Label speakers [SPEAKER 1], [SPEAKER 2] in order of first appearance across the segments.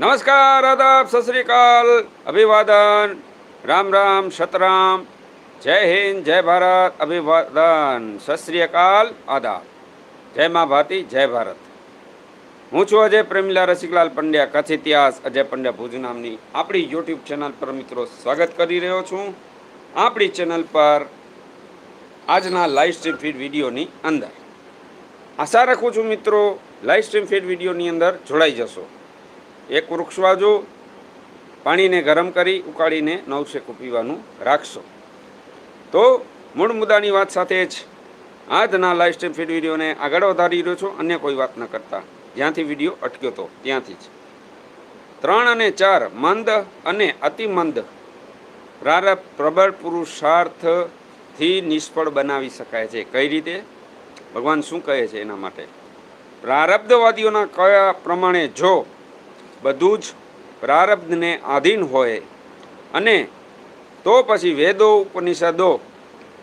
[SPEAKER 1] નમસ્કાર, આદાબ અકાલ, અભિવાદન, રામ રામ સતરામ જય હિન્દ, જય ભારત, અભિવાદન અકાલ, આદાબ. જય મા ભારતી, જય ભારત. હું છું અજય પ્રેમીલા રસિકલાલ પંડ્યા, કચ્છ ઇતિહાસ, અજય પંડ્યા ભુજ નામની આપણી યુટ્યુબ ચેનલ પર મિત્રો સ્વાગત કરી રહ્યો છું. આપણી ચેનલ પર આજના લાઈવ સ્ટ્રીમ ફીડ વિડીયોની અંદર. આશા રાખું છું મિત્રો લાઈવ સ્ટ્રીમ ફીડ વિડીયોની અંદર જોડાઈ જશો. એક વૃક્ષ વાજો, પાણીને ગરમ કરી, ઉકાળીને નવશેકું પીવાનું રાખશો. તો મૂળ મુદ્દાની વાત સાથે જ આજના લાઈવ સ્ટ્રીમ ફીડ વિડીયોને આગળ વધારી રહ્યો છું, અન્ય કોઈ વાત ન કરતા. જ્યાંથી વીડિયો અટક્યો હતો ત્યાંથી જ. ત્રણ અને ચાર મંદ અને અતિમંદ પ્રારભ પ્રબળ પુરુષાર્થથી નિષ્ફળ બનાવી શકાય છે. કઈ રીતે? ભગવાન શું કહે છે એના માટે? પ્રારબ્ધવાદીઓના કયા પ્રમાણે જો બધું જ પ્રારબ્ધને આધીન હોય. અને તો પછી વેદો ઉપનિષદો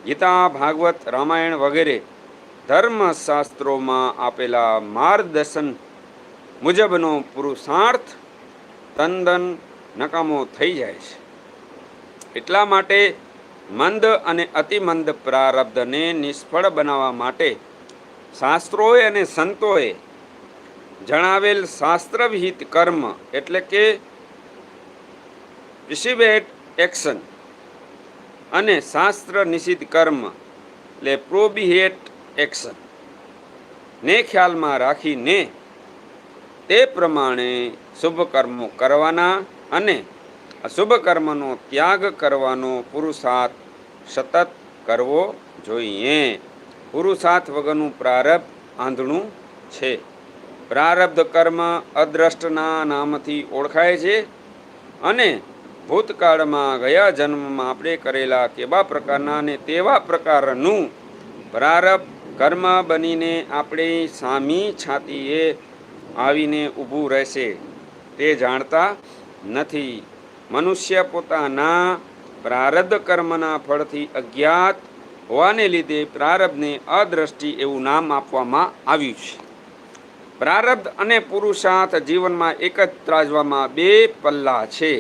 [SPEAKER 1] ગીતા, ભાગવત, રામાયણ વગેરે ધર્મશાસ્ત્રોમાં આપેલા માર્ગદર્શન મુજબનો પુરુષાર્થ તંદન નકામો થઈ જાય છે. એટલા માટે મંદ અને અતિમંદ પ્રારબ્ધને નિષ્ફળ બનાવવા માટે શાસ્ત્રોએ અને સંતોએ જણાવેલ શાસ્ત્રવિહિત કર્મ એટલે કે પ્રિસિબેટ એક્શન અને શાસ્ત્ર નિષિદ્ધ કર્મ એટલે પ્રોબિહેટ એક્શન. ને ખ્યાલમાં રાખીને તે પ્રમાણે શુભ કર્મો કરવાના અને અશુભ કર્મનો ત્યાગ કરવાનો પુરુષાર્થ સતત કરવો જોઈએ. પુરુષાર્થ વગરનું પ્રારબ્ધ આંધળું છે. પ્રારબ્ધ કર્મ અદ્રષ્ટના નામથી ઓળખાય છે અને ભૂતકાળમાં ગયા જન્મમાં આપણે કરેલા કેવા પ્રકારના અને તેવા પ્રકારનું પ્રારબ્ધ કર્મ બનીને આપણે સામી છાતીએ આવીને ઊભું રહેશે તે જાણતા નથી. મનુષ્ય પોતાના પ્રારબ્ધ કર્મના ફળથી અજ્ઞાત હોવાને લીધે પ્રારબ્ધને અદ્રષ્ટિ એવું નામ આપવામાં આવ્યું છે. પ્રારબ્ધ અને પુરુષાર્થ જીવનમાં એક જ ત્રાજવામાં બે પલ્લા છે.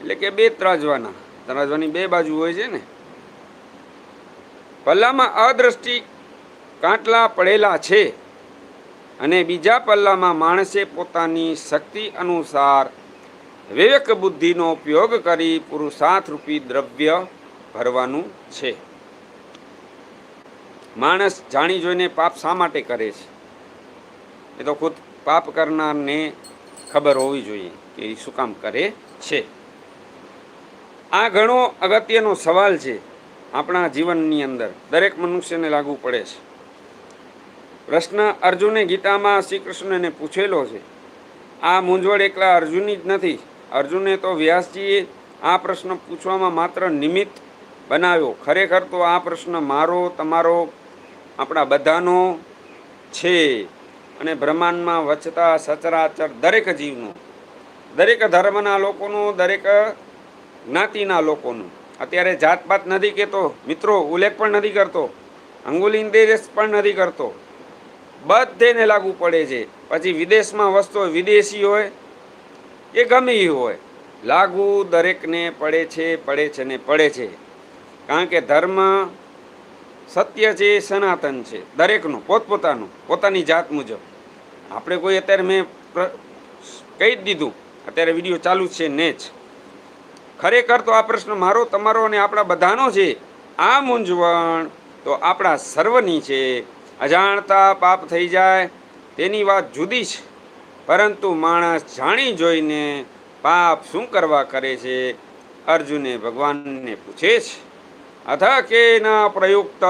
[SPEAKER 1] એટલે કે બે ત્રાજવાના. ત્રાજવાની બે બાજુ હોય છે ને. પલ્લામાં અદ્રષ્ટિ કાંટલા પડેલા છે અને બીજા પલ્લામાં માણસે પોતાની શક્તિ અનુસાર વિવેક બુદ્ધિનો ઉપયોગ કરી પુરુષાર્થ રૂપી દ્રવ્ય ભરવાનું છે. માણસ જાણી જોઈને પાપ શા માટે કરે છે? એ તો ખુદ પાપ કરનારને ખબર હોવી જોઈએ કે એ શું કામ કરે છે. આ ઘણો અગત્યનો સવાલ છે આપણા જીવનની અંદર. દરેક મનુષ્યને લાગુ પડે છે. પ્રશ્ન અર્જુને ગીતામાં શ્રી કૃષ્ણને પૂછેલો છે, આ મૂંઝવણ એકલા અર્જુનની જ નથી. અર્જુને તો વ્યાસજીએ આ પ્રશ્ન પૂછવામાં માત્ર નિમિત્ત બનાવ્યો. ખરેખર તો આ પ્રશ્ન મારો, તમારો, આપણા બધાનો છે. અને બ્રહ્માંડમાં વચતા સચરાચર દરેક જીવનું, દરેક ધર્મના લોકોનું, દરેક જ્ઞાતિના લોકોનું. અત્યારે જાતપાત નથી કહેતો મિત્રો ઉલ્લેખ પણ નથી કરતો, અંગુલી નિર્દેશ પણ નથી કરતો. બધેને લાગુ પડે છે. પછી વિદેશમાં વસતો વિદેશી હોય કે ગમે એ હોય. લાગુ દરેકને પડે છે પડે છે ને પડે છે. કારણ કે ધર્મ સત્ય છે એ સનાતન છે, દરેકનું, પોતપોતાનું, પોતાની જાત મુજબ. આપણે કોઈ અત્યારે મેં કહી જ દીધું, અત્યારે વીડિયો ચાલુ છે ને જ. ખરેખર તો આ પ્રશ્ન મારો, તમારો અને આપણા બધાનો છે, આ મૂંઝવણ તો આપણા સર્વની છે. અજાણતા પાપ થઈ જાય, તેની વાત જુદી છે. પરંતુ માણસ જાણી જોઈને પાપ શું કરવા કરે છે? અર્જુને ભગવાનને પૂછે છે. અથ કેના પ્રયુક્ત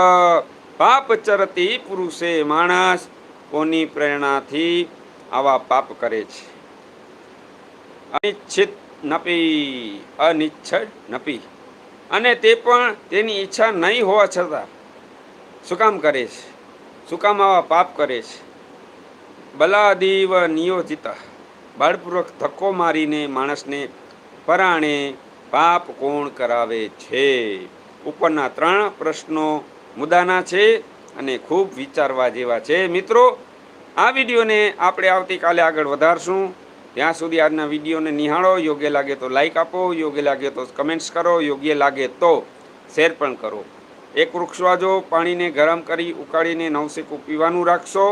[SPEAKER 1] પાપ ચરતી પુરુષે માણસ કોની પ્રેરણાથી આવા પાપ કરે છે અનિચ્છિત નપી અનિચ્છડ નપી અને તે પણ તેની ઈચ્છા નહીં હોવા છતાં શું કામ કરે છે? શું કામ આવા પાપ કરે છે? બલાદીવ નિયોજિત, બળપૂર્વક ધક્કો મારીને માણસને પરાણે પાપ કોણ કરાવે છે? ઉપરના ત્રણ પ્રશ્નો મુદ્દાના છે અને ખૂબ વિચારવા જેવા છે. મિત્રો, આ વિડીયોને આપણે આવતીકાલે આગળ વધારશું. ત્યાં સુધી આજના વિડીયોને નિહાળો. યોગ્ય લાગે તો લાઈક આપો. યોગ્ય લાગે તો કમેન્ટ્સ કરો. યોગ્ય લાગે તો શેર પણ કરો. એક વૃક્ષ વાજો, પાણીને ગરમ કરી, ઉકાળીને નવશેકું પીવાનું રાખશો.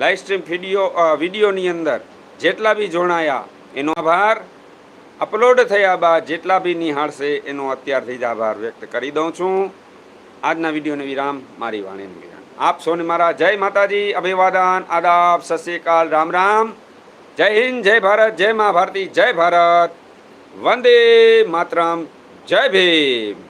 [SPEAKER 1] લાઈવ સ્ટ્રીમ વીડિયો વિડીયોની અંદર જેટલા બી જોડાયા, એનો આભાર. અપલોડ થયા બાદ જેટલા બી નિહાળશે એનો અત્યારથી જ આભાર વ્યક્ત કરી દઉં છું. આજના વિડીયોને વિરામ. મારી વાણીને વિરામ આપ સૌને મારા જય માતાજી, અભિવાદન, આદાબ શ્રી રામ રામ. જય હિન્દ, જય ભારત, જય મા ભારતી જય ભારત. વંદે માતરમ. જય ભીમ.